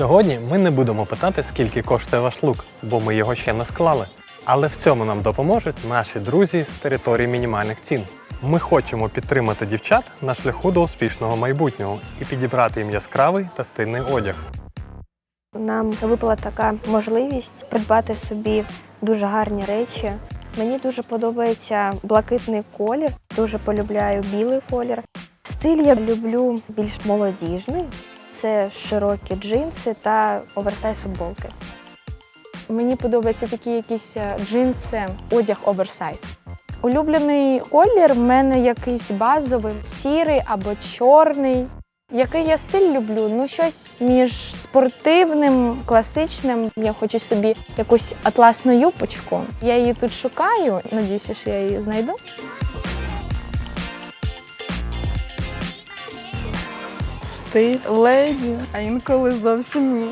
Сьогодні ми не будемо питати, скільки коштує ваш лук, бо ми його ще не склали. Але в цьому нам допоможуть наші друзі з території мінімальних цін. Ми хочемо підтримати дівчат на шляху до успішного майбутнього і підібрати їм яскравий та стильний одяг. Нам випала така можливість придбати собі дуже гарні речі. Мені дуже подобається блакитний колір, дуже полюбляю білий колір. Стиль я люблю більш молодіжний. Це широкі джинси та оверсайз футболки. Мені подобаються такі якісь е, джинси, одяг оверсайз. Улюблений колір в мене якийсь базовий, сірий або чорний. Який я стиль люблю? Ну, щось між спортивним, класичним. Я хочу собі якусь атласну юбочку. Я її тут шукаю, надіюся, що я її знайду. Стиль леді, а інколи зовсім ні.